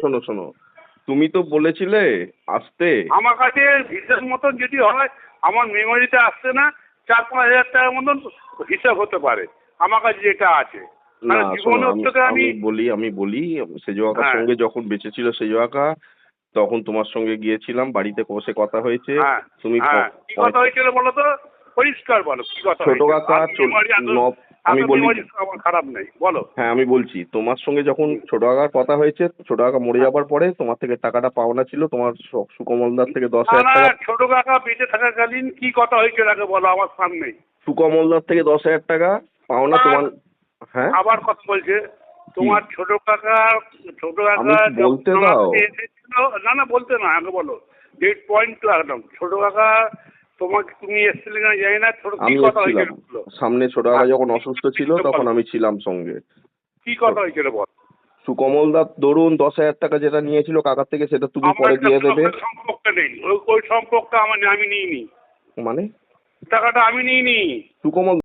শোনো শোনো। তুমি তো বলেছিলে আসতে। আমার কাছে হিসাব মতন যদি হয় আমার মেমোরিতে আসছে না চার পাঁচ হাজার টাকার মতন হিসাব হতে পারে। আমার কাছে যেটা আছে। মানে আমি বলি আমি বলি সেজো হ্যাঁ। সঙ্গে যখন বেঁচে ছিল সেজো কাকা তখন তোমার সঙ্গে গিয়েছিলাম বাড়িতে বসে কথা হয়েছে। হ্যাঁ তুমি হ্যাঁ। কথা হয়েছিল বলো তো? পরিষ্কার বলো কি কথা ছোট কাকা আমি এত বলি আমার খারাপ নেই বলো। হ্যাঁ আমি বলছি তোমার সঙ্গে যখন ছোট কাকার কথা হয়েছে ছোট কাকা মরে হ্যাঁ। যাবার পরে তোমার থেকে টাকাটা পাওনা ছিল তোমার সুকমলদার থেকে দশ হাজার না টাকা ছোট কাকা বেঁচে থাকাকালীন কি কথা হয়েছিল আগে বলো আমার সামনে সুকমলদার থেকে দশ হাজার টাকা পাওনা তোমার হ্যাঁ? আবার কথা বলছে তোমার ছোট কাকা ছোট কাকা বলতে দাও? না না বলতে না আগে বলো ডেট পয়েন্ট তো একদম। ছোট কাকা তোমাকে তুমি এসেছিলে না জানি না ছোট কি আমি কথা হয়েছিল? এসেছিলাম সামনে ছোট কাকা যখন অসুস্থ ছিল তখন আমি ছিলাম সঙ্গে। কি কথা হয়েছিল বল? সুকমল দাস ধরুন দশ হাজার টাকা যেটা নিয়েছিল কাকার থেকে সেটা তুমি আমার পরে একটা দিয়ে দেবে। কোনো সম্পর্ক নেই। ওই ওই সম্পর্ক আমার নেই, আমি নিইনি। মানে? টাকাটা আমি নিইনি। সুকমল